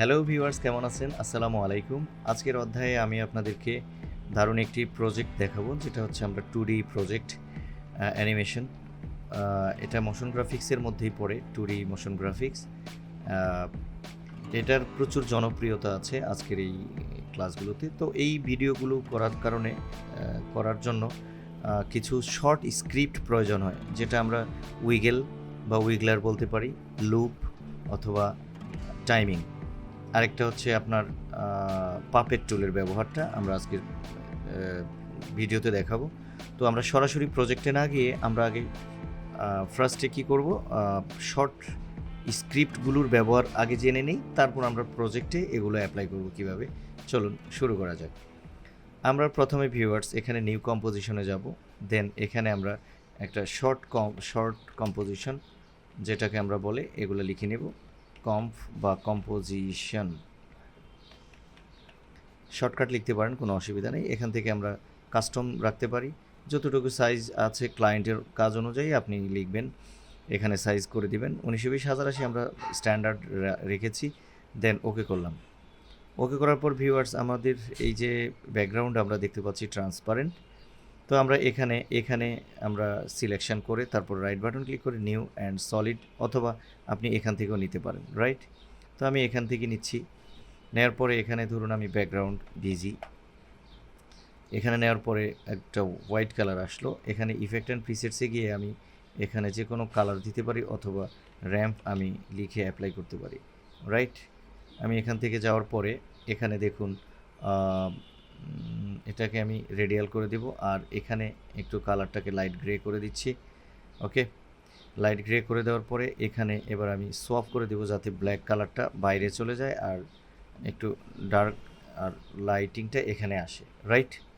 Hello viewers, কেমন আছেন? আসসালামু আলাইকুম। আজকের অধ্যায়ে আমি আপনাদেরকে দারুণ একটি প্রজেক্ট দেখাবো, যেটা হচ্ছে আমরা টু ডি প্রজেক্ট অ্যানিমেশন। এটা মোশন গ্রাফিক্সের মধ্যেই পড়ে, টু ডি মোশন গ্রাফিক্স এটার প্রচুর জনপ্রিয়তা আছে আজকের এই ক্লাসগুলোতে। তো এই ভিডিওগুলো করার কারণে করার জন্য কিছু শর্ট স্ক্রিপ্ট প্রয়োজন হয়, যেটা আমরা উইগেল বা উইগলার বলতে পারি লুপ অথবা টাইমিং আরেকটা হচ্ছে আপনার পাপেট টুলের ব্যবহারটা আমরা আজকের ভিডিওতে দেখাবো। তো আমরা সরাসরি প্রজেক্টে না গিয়ে আমরা আগে ফার্স্টে কি করব? শর্ট স্ক্রিপ্টগুলোর ব্যবহার আগে জেনে নিই, তারপর আমরা প্রজেক্টে এগুলো অ্যাপ্লাই করব কীভাবে। চলুন, শুরু করা যাক। আমরা প্রথমে ভিউয়ার্স এখানে নিউ কম্পোজিশনে যাব দেন এখানে আমরা একটা শর্ট কম শর্ট কম্পোজিশন যেটাকে আমরা বলে এগুলো লিখে নেব। কম্প বা কম্পোজিশন শর্টকাট লিখতে পারেন, কোনো অসুবিধা নেই। এখান থেকে আমরা কাস্টম রাখতে পারি। যতটুকু সাইজ আছে ক্লায়েন্টের কাজ অনুযায়ী আপনি লিখবেন। এখানে সাইজ করে দিবেন। উনিশশো বিশ, হাজার আশি আমরা স্ট্যান্ডার্ড রেখেছি। দেন ওকে করলাম। ওকে করার পর ভিউয়ার্স আমাদের এই যে ব্যাকগ্রাউন্ড আমরা দেখতে পাচ্ছি ট্রান্সপারেন্ট তো আমরা এখানে এখানে আমরা সিলেকশন করে তারপর রাইট বাটন ক্লিক করে নিউ অ্যান্ড সলিড অথবা আপনি এখান থেকেও নিতে পারেন রাইট তো আমি এখান থেকে নিচ্ছি। নেওয়ার পরে এখানে ধরুন আমি ব্যাকগ্রাউন্ড ভিজি এখানে নেওয়ার পরে একটা হোয়াইট কালার আসলো। এখানে ইফেক্ট অ্যান্ড প্রিসেটসে গিয়ে আমি এখানে যে কোনো কালার দিতে পারি অথবা র্যাম্প আমি লিখে অ্যাপ্লাই করতে পারি রাইট আমি এখান থেকে যাওয়ার পরে এখানে দেখুন এটাকে আমি রেডিয়াল করে দেব। আর এখানে একটু কালারটাকে লাইট গ্রে করে দিচ্ছি। ওকে লাইট গ্রে করে দেওয়ার পরে এখানে এবার আমি সোয়াপ করে দেব যাতে ব্ল্যাক কালারটা বাইরে চলে যায় আর একটু ডার্ক আর লাইটিংটা এখানে আসে। রাইট